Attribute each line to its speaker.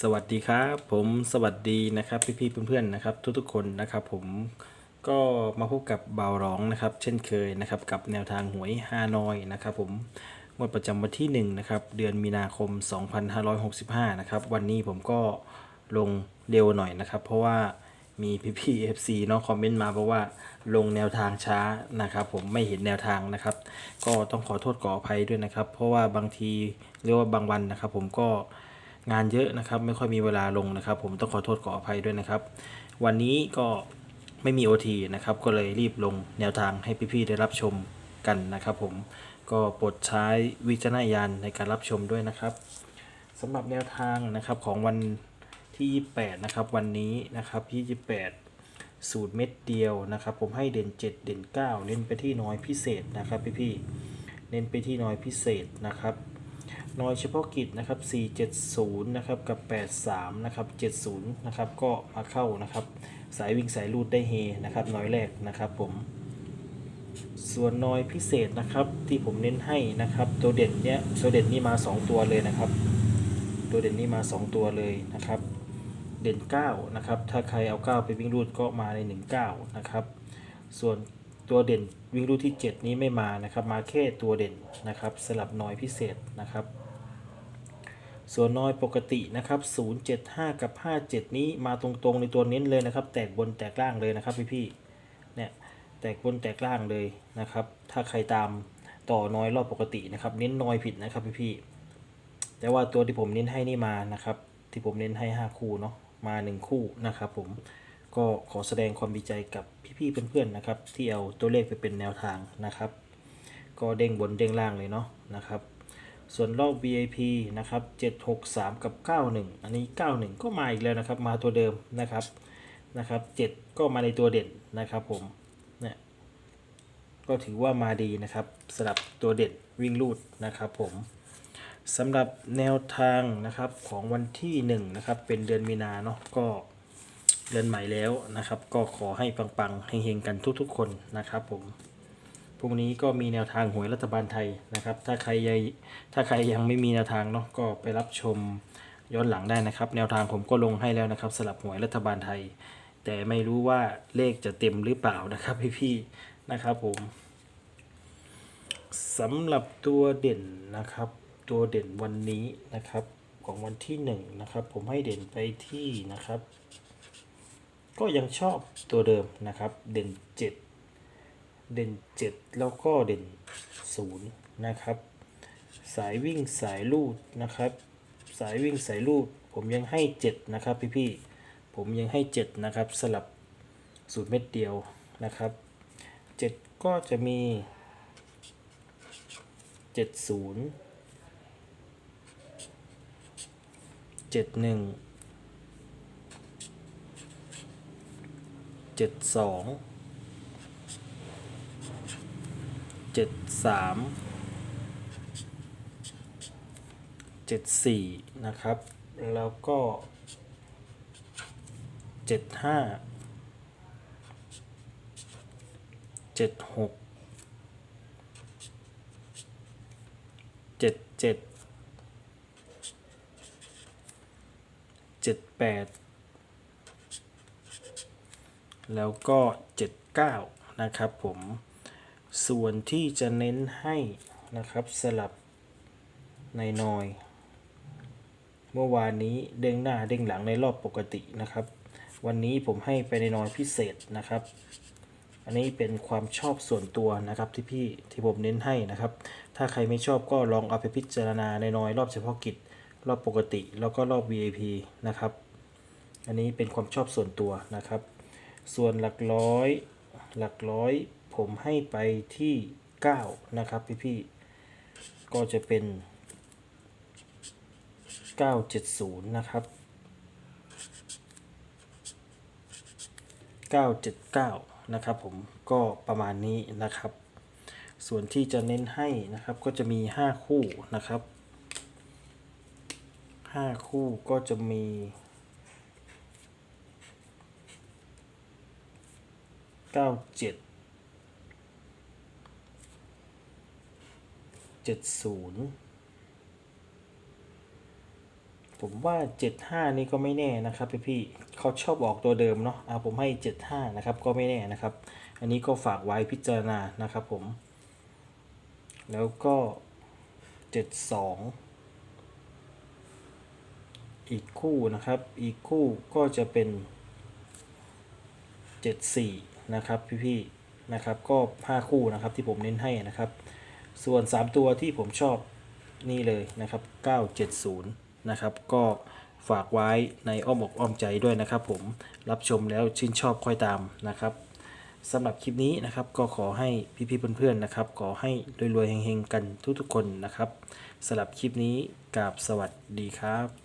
Speaker 1: สวัสดีครับผมสวัสดีนะครับพี่ๆเพื่อนๆนะครับ ทุกๆคนนะครับผมก็มาพบกับเบาร้องนะครับ เช่นเคยนะครับกับแนวทางหวยฮานอยนะครับผมงวดประจำวันที่1นะครับเดือนมีนาคม 2565นะครับวันนี้ผมก็ลงเร็วหน่อยนะครับ เพราะว่ามีพี่ๆ FC เนาะคอมเมนต์มาบอกว่าลงแนวทางช้านะครับ ผมไม่เห็นแนวทางนะครับ ก็ต้องขอโทษขออภัยด้วยนะครับ เพราะว่าบางทีเรียกว่าบางวันนะครับ ผมก็ งานเยอะนะครับ ไม่ค่อยมีเวลาลงนะครับ ผมต้องขอโทษขออภัยด้วยนะครับ วันนี้ก็ไม่มี OT นะครับ ก็เลยรีบลงแนวทางให้พี่ๆได้รับชมกันนะครับ ผมก็โปรดใช้วิจารณญาณในการรับชมด้วยนะครับสำหรับแนวทางนะครับของวันที่ 28 นะครับ วันนี้นะครับที่28 สูตรเม็ดเดียวนะครับ ผมให้เด่น 7 เด่น 9 เน้นไปที่น้อยพิเศษนะครับพี่ๆเน้นไปที่น้อยพิเศษนะครับ น้อยเฉพาะกิจนะครับ 470 นะครับ กับ 83 นะครับ 70 นะครับ ก็มาเข้านะครับ สายวิ่งสายลูดได้เฮนะครับ น้อยแรกนะครับผม ส่วนน้อยพิเศษนะครับที่ผมเน้นให้นะครับ ตัวเด่นเนี้ยตัวเด่นนี่มา 2 ตัวเลยนะครับ ตัวเด่นนี่มา 2 ตัวเลยนะครับ เด่น 9 นะครับ ถ้าใครเอา 9 ไปวิ่งรูดก็มาใน 19 นะครับ ส่วน ตัวเด่นวิ่งรูที่ 7 นี้ไม่มานะครับมาแค่ตัวเด่นนะครับสลับน้อยพิเศษนะครับส่วนน้อยปกตินะครับ 075 กับ 57 นี้มาตรงๆในตัวเน้นเลยนะครับ แตกบนแตกล่างเลยนะครับพี่ๆ เนี่ยแตกบนแตกล่างเลยนะครับ ถ้าใครตามต่อน้อยรอบปกตินะครับ เน้นน้อยผิดนะครับพี่ๆ แต่ว่าตัวที่ผมเน้นให้นี่มานะครับ ที่ผมเน้นให้ 5 คู่เนาะ มา 1 คู่นะครับผม ก็ขอแสดงความดีใจกับพี่ๆเพื่อนๆนะครับ ที่เอาตัวเลขไปเป็นแนวทางนะครับ ก็เด้งบนเด้งล่างเลยเนาะนะครับ ส่วนรอบ VIP นะครับ 763 กับ 91 อันนี้ 91 ก็มาอีกแล้วนะครับ มาตัวเดิมนะครับนะครับ 7 ก็มาในตัวเด่นนะครับผมเนี่ยก็ถือว่ามาดีนะครับสำหรับตัวเด่นวิ่งลูดนะครับผมสำหรับแนวทางนะครับของวันที่1นะครับเป็นเดือนมีนาเนาะก็ เดือนใหม่แล้วนะครับ ก็ขอให้ปังๆเฮงๆกันทุกๆ คนนะครับผมพรุ่งนี้ก็มีแนวทางหวยรัฐบาลไทยนะครับ ถ้าใครยังถ้าใครยังไม่มีแนวทางเนาะก็ไปรับชมย้อนหลังได้นะครับ แนวทางผมก็ลงให้แล้วนะครับสลับหวยรัฐบาลไทย แต่ไม่รู้ว่าเลขจะเต็มหรือเปล่านะครับพี่ๆนะครับผมสำหรับตัวเด่นนะครับ ตัวเด่นวันนี้นะครับของวันที่หนึ่งนะครับผมให้เด่นไปที่นะครับ ก็ยังชอบตัวเดิมนะครับ เด่นเจ็ดเด่น 7 แล้วก็เด่น 0 นะครับ สายวิ่งสายลูดนะครับ สายวิ่งสายลูด ผมยังให้ 7 นะครับพี่ๆผมยังให้ 7 นะครับ สลับสูตรเม็ดเดียวนะครับ 7 ก็จะมี 70 71 72เจ็ดสามเจ็ดสี่นะครับ แล้วก็เจ็ดห้าเจ็ดหกเจ็ดเจ็ดเจ็ดแปด แล้วก็เจ็ดเก้านะครับผม ส่วนที่จะเน้นให้นะครับสลับในนอย เมื่อวานนี้เด้งหน้าเด้งหลังในรอบปกตินะครับ วันนี้ผมให้ไปในนอยพิเศษนะครับ อันนี้เป็นความชอบส่วนตัวนะครับที่พี่ที่ผมเน้นให้นะครับ ถ้าใครไม่ชอบก็ลองเอาไปพิจารณาในนอยรอบเฉพาะกิจ รอบปกติแล้วก็รอบ VIP นะครับ อันนี้เป็นความชอบส่วนตัวนะครับ ส่วนหลักร้อย หลักร้อยผมให้ไปที่ 9 นะครับพี่ๆก็จะเป็น 970 นะครับ 979 นะครับผมก็ประมาณนี้นะครับ ส่วนที่จะเน้นให้นะครับก็จะมี 5 คู่นะครับ 5 คู่ก็จะมี เก้าเจ็ดเจ็ดศูนย์ผมว่า 75 นี่ก็ไม่แน่นะครับพี่พี่เขาชอบออกตัวเดิมเนาะอ่าผมให้ 75 นะครับ ก็ไม่แน่นะครับ อันนี้ก็ฝากไว้พิจารณานะครับผม แล้วก็ 72 อีกคู่นะครับ อีกคู่ก็จะเป็น 74 นะครับพี่ๆนะครับก็ 5 คู่นะครับที่ผมเน้นให้นะครับ ส่วน 3 ตัวที่ผมชอบนี่เลยนะครับ 970 นะครับก็ฝากไว้ในอ้อมอกอ้อมใจด้วยนะครับผมรับชมแล้วชื่นชอบค่อยตามนะครับสำหรับคลิปนี้นะครับก็ขอให้พี่ๆเพื่อนๆนะครับ ขอให้รวยๆเฮงๆกันทุกๆคนนะครับสำหรับคลิปนี้กราบสวัสดีครับ